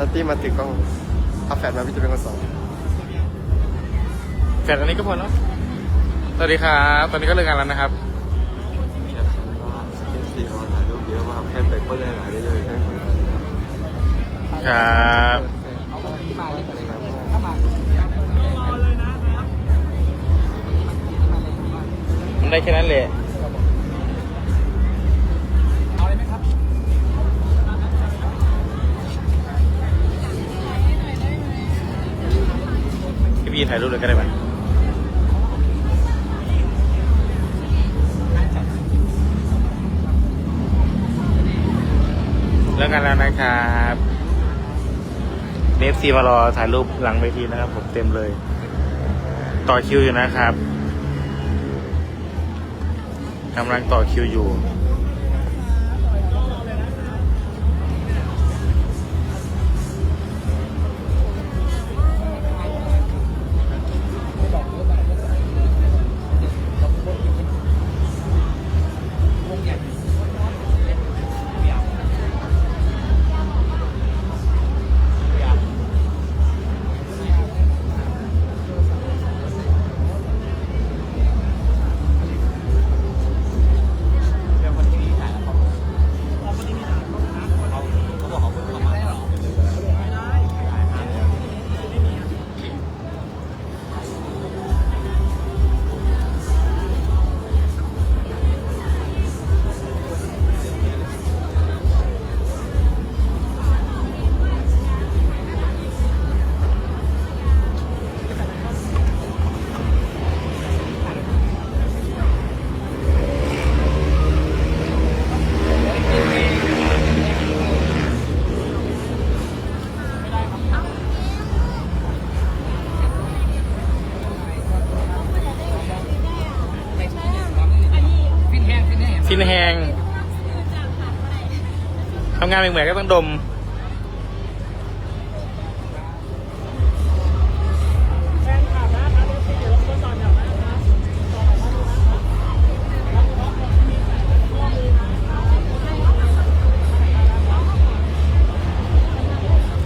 นัตตี้มาถือกล้องเอาแฟนมาพี่จะเป็นคนสอนแฟนอันนี้ก็พอแล้วสวัสดีครับตอนนี้ก็เลิกงานแล้วนะครับสี่ออนถ่ายรูปเยอะมากแค่ไปก็ได้หลายได้เลยแค่คนครับมันได้แค่นั้นแหละ ถ่ายรูปเลยก็ได้ไหมแล้วกันแล้วนะครับเนฟซีมารอถ่ายรูปหลังเวทีนะครับ ผมเต็มเลย ต่อคิวอยู่นะครับกำลังต่อคิวอยู่ นแหงทำงานเหมือนๆก็ต้องดม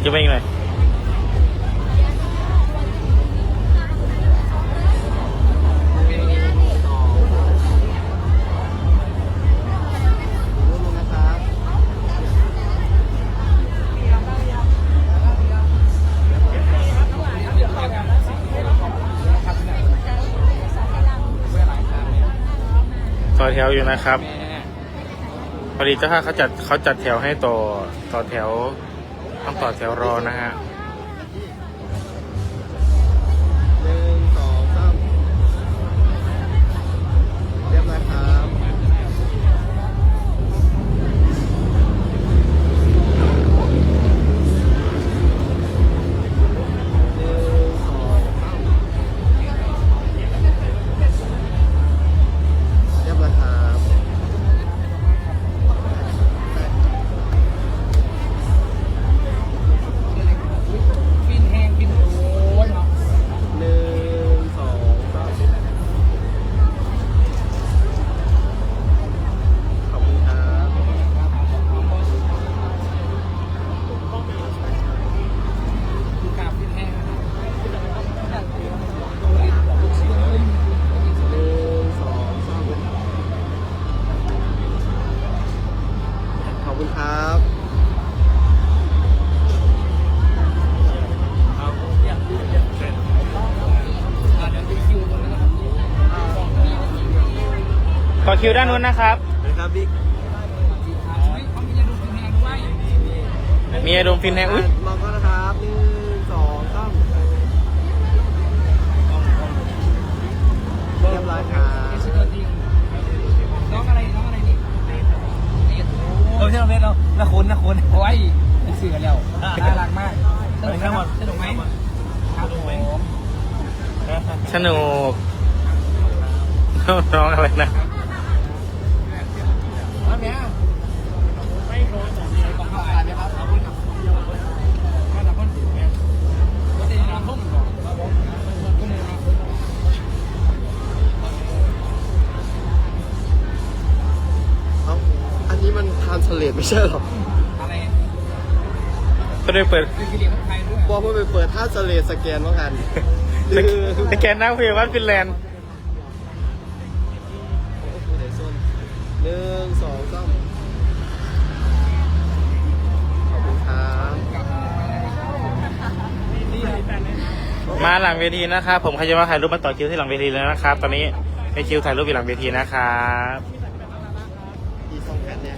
จะไต่อแถวอยู่นะครับพอดีเจ้าค่ะเขาจัดเขาจัดแถวให้ต่อต่อแถวต้องต่อแถวรอนะฮะ คิวด้านนู้นนะครับ นะครับบิ๊กอ่าเฮ้ยเขามียาดูฟินแห้งด้วยมีอารมณ์ฟินแฮงอุ้ยมองก็นะครับหนึ่งสองสามเรียบร้อยครัเอบสตัวจริงน้องอะไรน้องอะไรนี่นี่โอ้ยเท่าเม็ดเราน่าคุ้นน่าคุ้นโอ้ยเป็นสื่อกันแล้วน่ารักมากสนุกไหมสนุกไหมครับผมสนุกน้องอะไรนะ ไม่ใช่หรออะไรก็ได้เปิดคือกิเลสของไทยด้วยบอกว่าไปเปิดท่าสเลสแกนว่ากันสแกนสแกนหน้าเพย์วัดฟินแลนด์หนึ่งสองสามขอบคุณครับมาหลังเวทีนะครับ ผมใครจะมาถ่ายรูปมาต่อคิวที่หลังเวทีแล้วนะครับ ตอนนี้ในคิวถ่ายรูปอยู่หลังเวทีนะครับอีสองแผ่นเนี่ย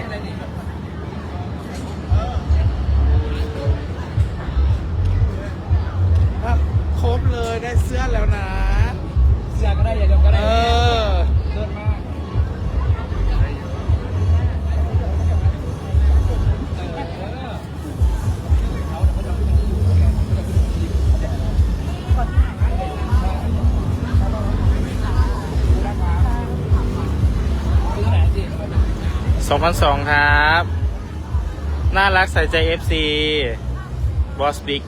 ใส่อะไรดีค องพันสองครับ น่ารักใส่ใจ FC บอสบิ๊ก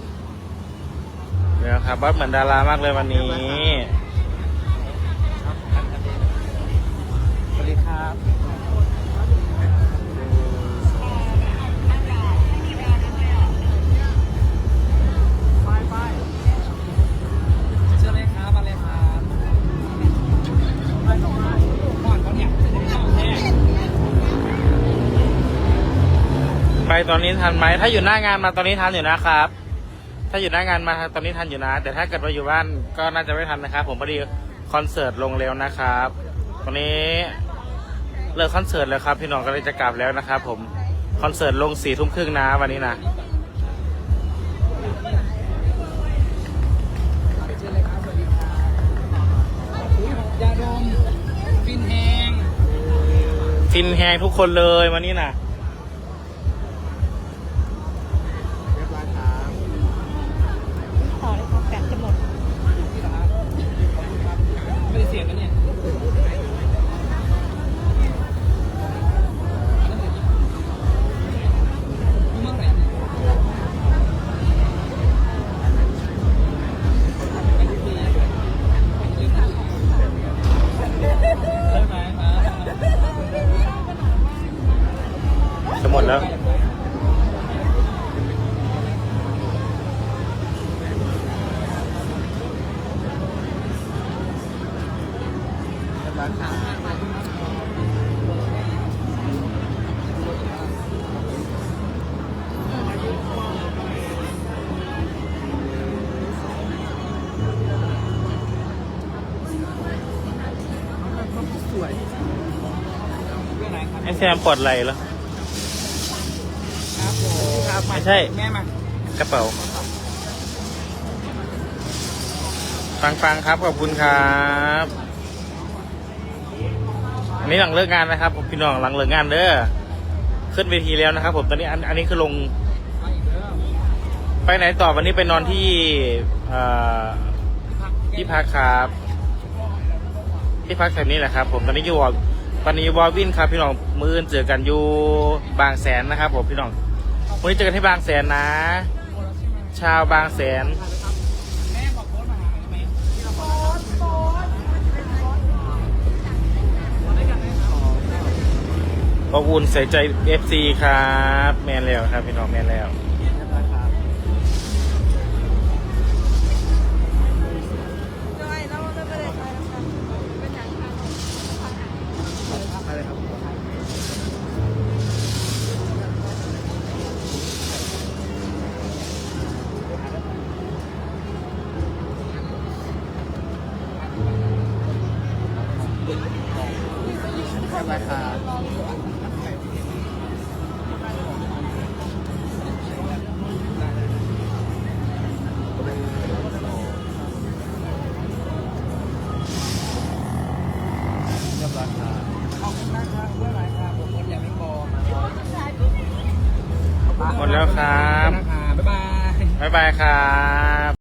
เดี๋ยวครับบอสเหมือนดารามากเลยวันนี้ อนนี้ทันไหมถ้าอยู่หน้างานมาตอนนี้ทันอยู่นะครับ ถ้าอยู่หน้างานมาตอนนี้ทันอยู่นะ แต่ถ้าเกิดว่าอยู่บ้านก็น่าจะไม่ทันนะครับ ผมพอดีคอนเสิร์ตลงเร็วนะครับ ตอนนี้เลิกคอนเสิร์ตแล้วครับ พี่น้องก็เลยจะกลับแล้วนะครับ ผมคอนเสิร์ตลงสี่ทุ่มครึ่งนะวันนี้นะเชื่อเลยครับสวัสดีครับอุ้ยาดมฟินแฮงฟินแฮงทุกคนเลยวันนี้นะ สวยเรื่องไหนครับไอแซมปลอดไหลแล้วครับผมครับไม่ใช่ แม่มากระเป๋า ฟังฟังครับ ขอบคุณครับ อันนี้หลังเลิกงานนะครับ ผมพี่น้องหลังเลิกงานเด้อขึ้นเวทีแล้วนะครับ ผมตอนนี้อันอันนี้คือลง ไปไหนต่อวันนี้ไปนอนที่ที่พักครับ ที่พักแถวนี้แหละครับ ผมตอนนี้อยู่วอตอนนี้วอลวินครับ พี่น้องมืออื่นเจอกันอยู่บางแสนนะครับ ผมพี่น้องวันนี้เจอกันที่บางแสนนะ ชาวบางแสน อบอุ่นใส่ใจ FC ครับ แมนแล้วครับ พี่น้องแมนแล้ว